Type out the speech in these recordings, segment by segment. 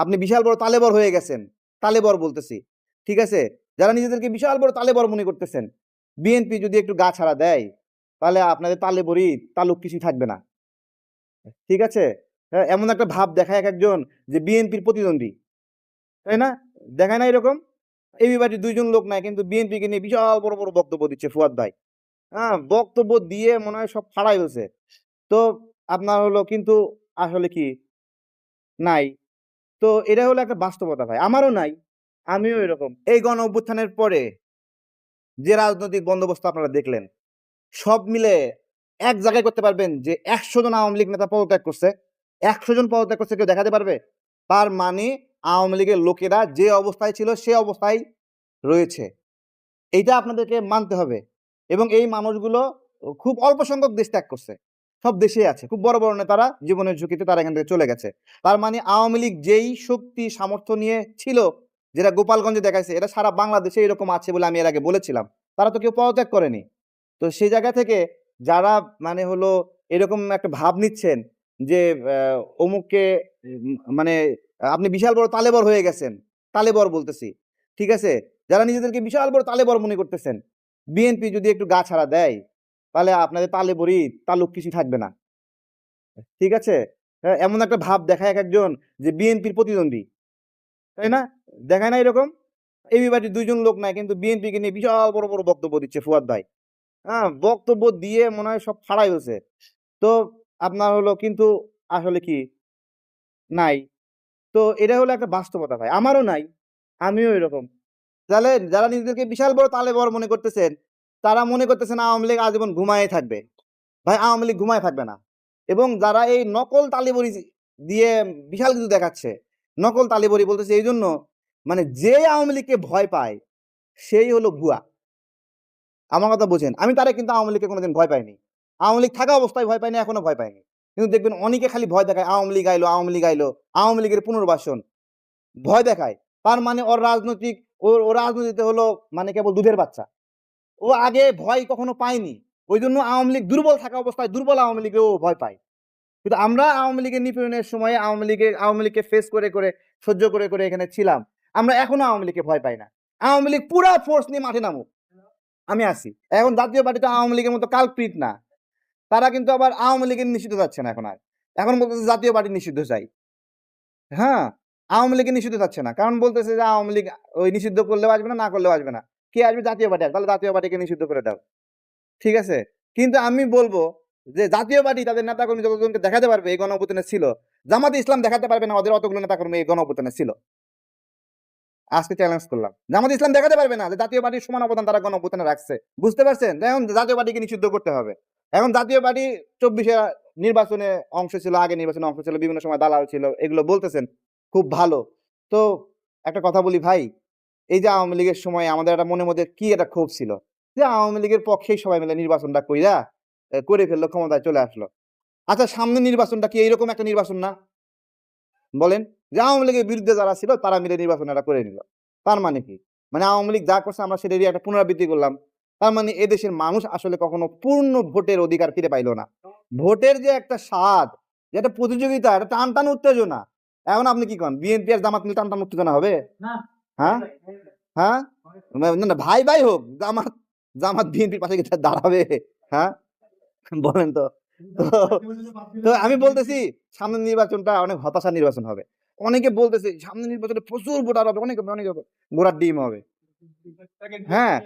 আপনি বিশাল বড় তালেবর হয়ে গেছেন। তালেবর বলতেছি। ঠিক আছে? যারা নিজেদেরকে বিশাল বড় তালেবর মনে করতেছেন বিএনপি যদি একটু গা ছাড়া দেয় তাহলে আপনাদের তালেবরই তালুক কিছুই থাকবে না। ঠিক আছে? হ্যাঁ, এমন একটা ভাব দেখায় এক একজন যে বিএনপির প্রতিদ্বন্দ্বী। তাই না? দেখায় না এরকম? এবিবাটি দুইজন লোক নাই কিন্তু বিএনপিকে নিয়ে বিশাল বড় বড় বক্তব্য দিচ্ছে ফুয়াদ ভাই। হ্যাঁ বক্তব্য দিয়ে মনে হয় সব ফাড়াই হয়েছে তো আপনার হলো কিন্তু আসলে কি? নাই। তো এটা হলো একটা বাস্তবতা ভাই। আমারও নাই, আমিও এরকম। এই গণ অভ্যুত্থানের পরে যে রাজনৈতিক বন্দোবস্ত আপনারা দেখলেন, সব মিলে এক জায়গায় করতে পারবেন যে একশো জন আওয়ামী লীগ নেতা পদত্যাগ করছে, একশো জন পদত্যাগ করছে কেউ দেখাতে পারবে? তার মানে আওয়ামী লীগের লোকেরা যে অবস্থায় ছিল সে অবস্থায় রয়েছে। এইটা আপনাদেরকে মানতে হবে। এবং এই মানুষগুলো খুব অল্প সংখ্যক দেশ ত্যাগ করছে। সব দেশেই আছে। খুব বড় বড় নেতারা জীবনের ঝুঁকিতে তারা এখান থেকে চলে গেছে। তার মানে আওয়ামী লীগ যেই শক্তি, সামর্থ্য নিয়ে ছিল, যেটা গোপালগঞ্জে দেখাইছে, এটা সারা বাংলাদেশে এরকম আছে বলে আমি এর আগে বলেছিলাম। তারা তো কেউ পদত্যাগ করেনি। তো সেই জায়গা থেকে যারা মানে হলো এরকম একটা ভাব নিচ্ছেন যে অমুককে মানে আপনি বিশাল বড় তালেবর হয়ে গেছেন, তালেবর বলতেছি, ঠিক আছে? যারা নিজেদেরকে বিশাল বড় তালেবর মনে করতেছেন, বিএনপি যদি একটু গা ছাড়া দেয় তাহলে আপনাদের তালেবরই তালুক কিছু থাকবে না। ঠিক আছে? হ্যাঁ, এমন একটা ভাব দেখায় এক একজন যে বিএনপির প্রতিদ্বন্দ্বী। তাই না? দেখায় না এরকম? এই এবিবাটি দুইজন লোক নাই কিন্তু বিএনপিকে নিয়ে বিশাল বড় বড় বক্তব্য দিচ্ছে ফুয়াদ ভাই। হ্যাঁ বক্তব্য দিয়ে মনে হয় সব ফাড়াই হয়েছে তো আপনার হলো কিন্তু আসলে কি? নাই। তো এটা হলো একটা বাস্তবতা ভাই। আমারও নাই আমিও এরকম। তাহলে যারা নিজেদেরকে বিশাল বড় তালেবর মনে করতেছেন তারা মনে করতেছেন আওয়ামী লীগ আজীবন ঘুমায় থাকবে। ভাই, আওয়ামী লীগ ঘুমায় থাকবে না। এবং যারা এই নকল তালিবরি দিয়ে বিশাল কিছু দেখাচ্ছে, নকল তালিবরি বলতেছে এই জন্য মানে যে আওয়ামী লীগকে ভয় পায়, সেই হলো ভুয়া। আমার কথা বোঝেন, আমি তারা কিন্তু আওয়ামী লীগকে কোনোদিন ভয় পাইনি। আওয়ামী লীগ থাকা অবস্থায় ভয় পাইনি, এখনও ভয় পাইনি। কিন্তু দেখবেন অনেকে খালি ভয় দেখায়, আওয়ামী লীগ আইলো, আওয়ামী লীগ আইলো, আওয়ামী লীগের পুনর্বাসন। ভয় দেখায়। তার মানে ওর রাজনৈতিক, ওর ও রাজনীতিতে হলো মানে কেবল দুধের বাচ্চা। ও আগে ভয় কখনো পায়নি। ওই জন্য আওয়ামী লীগ দুর্বল থাকা অবস্থায় দুর্বল আওয়ামী লীগে ও ভয় পায়। কিন্তু আমরা আওয়ামী লীগের নিপীড়নের সময় আওয়ামী লীগের, আওয়ামী লীগকে ফেস করে করে, সহ্য করে করে এখানে ছিলাম। আমরা এখনও আওয়ামী লীগকে ভয় পাই না। আওয়ামী লীগ পুরা ফোর্স নিয়ে মাঠে নামুক। আমি আসি এখন জাতীয় পার্টি তো আওয়ামী লীগের মতো কালপ্রিট না। তারা কিন্তু আবার আওয়ামী লীগের নিষিদ্ধ যাচ্ছে না এখন আর। এখন বলতেছে জাতীয় পার্টি নিষিদ্ধ চাই। হ্যাঁ আওয়ামী লীগের নিষিদ্ধ যাচ্ছে না। কারণ বলতেছে যে আওয়ামী লীগ ওই নিষিদ্ধ করলেও আসবে না না করলেও আসবে না। কে আসবে জাতীয় পার্টি? তাহলে জাতীয় পার্টিকে নিষিদ্ধ করে দাও। ঠিক আছে? কিন্তু আমি বলব যে জাতীয় পার্টি তাদের নেতাকর্মী যতজনকে দেখাতে পারবে, এই গণঅভ্যুত্থানে ছিল জামাতে ইসলাম দেখাতে পারবে না, ওদের অতগুলো নেতাকর্মী এই গণঅভ্যুত্থানে ছিল আজকে চ্যালেঞ্জ করলাম। জামাত ইসলাম দেখাতে পারবে না যে জাতীয় পার্টির সমান অবদান তারা গণঅভ্যুত্থানে রাখছে। বুঝতে পারছেন? এখন জাতীয় পার্টিকে নিষিদ্ধ করতে হবে। এখন জাতীয় পার্টি চব্বিশে নির্বাচনে অংশ ছিল, আগে নির্বাচনে অংশ ছিল, বিভিন্ন সময় দালাল ছিল, এগুলো বলতেছেন। খুব ভালো। তো একটা কথা বলি ভাই এই যে আওয়ামী লীগের সময় আমাদের একটা মনের মধ্যে কি একটা ক্ষোভ ছিল? যে আওয়ামী লীগের পক্ষেই সবাই মিলে নির্বাচনটা কইরা করে ফেলল, ক্ষমতায় চলে আসলো। আচ্ছা সামনে নির্বাচনটা কি এইরকম একটা নির্বাচন না? বলেন, যে আওয়ামী লীগের বিরুদ্ধে যারা ছিল তারা মিলে নির্বাচনটা করে নিল। তার মানে কি? মানে আওয়ামী লীগ যা করছে আমরা সেটারই একটা পুনরাবৃত্তি করলাম। তার মানে এদেশের মানুষ আসলে কখনো পূর্ণ ভোটের অধিকার ফিরে পাইলো না। ভোটের যে একটা স্বাদ, যে একটা প্রতিযোগিতা একটা টান টান উত্তেজনা। এখন আপনি কি কন? বিএনপি আর জামাত মিলে টান টান উত্তেজনা হবে? না। হ্যাঁ? হ্যাঁ? না না ভাই ভাই হোক, জামাত জামাত বিএনপির পাশে গিয়ে দাঁড়াবে হ্যাঁ? বলেন তো। তো- আমি বলতেছি, সামনের নির্বাচনটা অনেক হতাশা নির্বাচন হবে। অনেকে বলতেছে, সামনের নির্বাচনে প্রচুর ভোটার হবে, অনেক অনেক গোড়ার ডিম হবে। হ্যাঁ?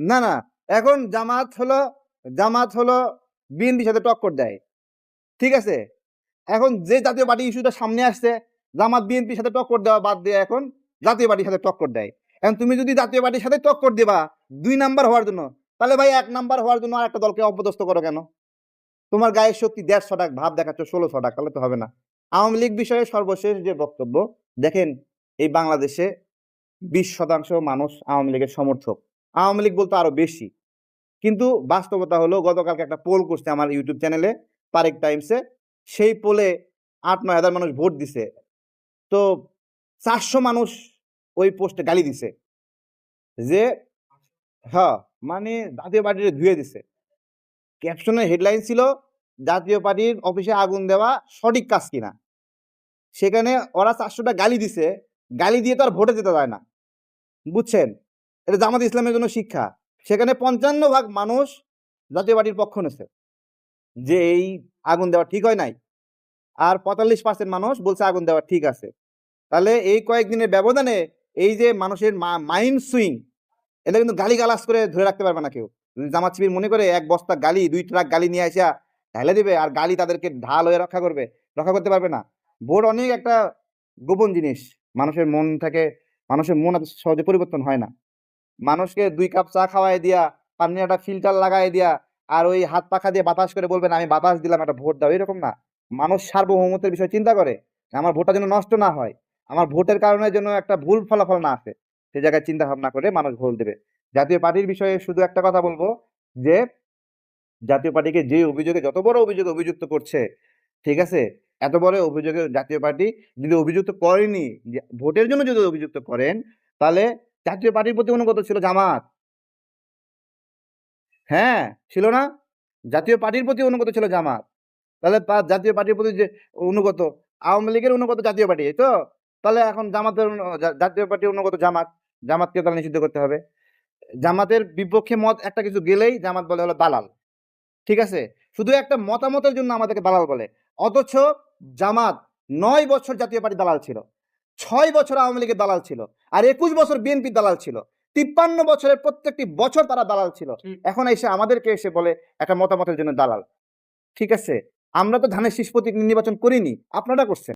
না না, এখন জামাত হলো জামাত হলো বিএনপির সাথে টক্কর দেয়। ঠিক আছে? এখন যে জাতীয় পার্টি ইস্যুটা সামনে আসছে, জামাত বিএনপির সাথে টক্কর দেওয়া বাদ দিয়ে এখন জাতীয় পার্টির সাথে টক্কর দেয়। এখন তুমি যদি জাতীয় পার্টির সাথে টক্কর দিবা, দুই নাম্বার হওয়ার জন্য, তাহলে ভাই এক নাম্বার হওয়ার জন্য আর একটা দলকে অপদস্থ করো কেন? তোমার গায়ের শক্তি দেড়শো টাকা, ভাব দেখাচ্ছ ষোলোশো টাকা, তাহলে তো হবে না। আওয়ামী লীগ বিষয়ে সর্বশেষ যে বক্তব্য, দেখেন এই বাংলাদেশে বিশ শতাংশ মানুষ আওয়ামী লীগের সমর্থক। আওয়ামী লীগ বলতে আরও বেশি। কিন্তু বাস্তবতা হলো, গতকালকে একটা পোল করছে আমার ইউটিউব চ্যানেলে, পারেক টাইমসে। সেই পোলে আট, নয় হাজার মানুষ ভোট দিছে। তো চারশো মানুষ ওই পোস্টে গালি দিছে। যে হ্যাঁ মানে জাতীয় পার্টির ধুয়ে দিছে। ক্যাপশনের হেডলাইন ছিল, জাতীয় পার্টির অফিসে আগুন দেওয়া সঠিক কাজ কিনা। সেখানে ওরা চারশোটা গালি দিছে। গালি দিয়ে তো আর ভোটে যেতে যায় না। বুঝছেন? এটা জামাত ইসলামের জন্য শিক্ষা। সেখানে পঞ্চান্ন ভাগ মানুষ জাতীয় পার্টির পক্ষ নিছে যে, এই আগুন দেওয়া ঠিক হয় নাই। আর পঁয়তাল্লিশ পার্সেন্ট মানুষ বলছে আগুন দেওয়া ঠিক আছে। তাহলে এই কয়েকদিনের ব্যবধানে এই যে মানুষের মাইন্ড সুইং এটা কিন্তু গালি গালাস করে ধরে রাখতে পারবে না কেউ। জামাত শিবির মনে করে এক বস্তা গালি, দুই ট্রাক গালি নিয়ে আসা ঢালে দিবে আর গালি তাদেরকে ঢাল হয়ে রক্ষা করবে, রক্ষা করতে পারবে না। ভোট অনেক একটা গোপন জিনিস, মানুষের মন থেকে, মানুষের মন এত সহজে পরিবর্তন হয় না। মানুষকে দুই কাপ চা খাওয়াই দিয়া পানি একটা ফিল্টার লাগাই দিয়া আর ওই হাত পাখা দিয়ে বাতাস করে বলবেন আমি বাতাস দিলাম, একটা ভোট দাও। এরকম না। মানুষ সার্বভৌমত্বের বিষয় চিন্তা করে আমার ভোটটা যেন নষ্ট না হয়। আমার ভোটের কারণে যেন একটা ভুল ফলাফল না আসে, সে জায়গায় চিন্তা ভাবনা করে মানুষ ভোট দেবে। জাতীয় পার্টির বিষয়ে শুধু একটা কথা বলব যে, জাতীয় পার্টিকে যে অভিযোগে, যত বড় অভিযোগে অভিযুক্ত করছে, ঠিক আছে? এত বড় অভিযোগে জাতীয় পার্টি যদি অভিযুক্ত করেনি ভোটের জন্য যদি অভিযুক্ত করেন, তাহলে জাতীয় পার্টির প্রতি অনুগত ছিল জামাত। হ্যাঁ ছিল না? জাতীয় পার্টির প্রতি অনুগত ছিল জামাত। তাহলে জাতীয় পার্টির প্রতি যে অনুগত, আওয়ামী লীগের অনুগত জাতীয় পার্টি, এই তো? তাহলে এখন জামাতের জাতীয় পার্টি অনুগত জামাত জামাতকে তাহলে নিষিদ্ধ করতে হবে। জামাতের বিপক্ষে মত একটা কিছু গেলেই জামাত বলে হলো দালাল। ঠিক আছে? শুধু একটা মতামতের জন্য আমাদেরকে দালাল বলে। অথচ জামাত নয় বছর জাতীয় পার্টি দালাল ছিল। ছয় বছর আওয়ামী লীগের দালাল ছিল। আর একুশ বছর বিএনপি দালাল ছিল। তিপ্পান্ন বছরের প্রত্যেকটি বছর তারা দালাল ছিল। এখন এসে আমাদেরকে এসে বলে একটা মতামতের জন্য দালাল। ঠিক আছে? আমরা তো ধানের শীষ প্রতীক নির্বাচন করিনি। আপনারা করছেন।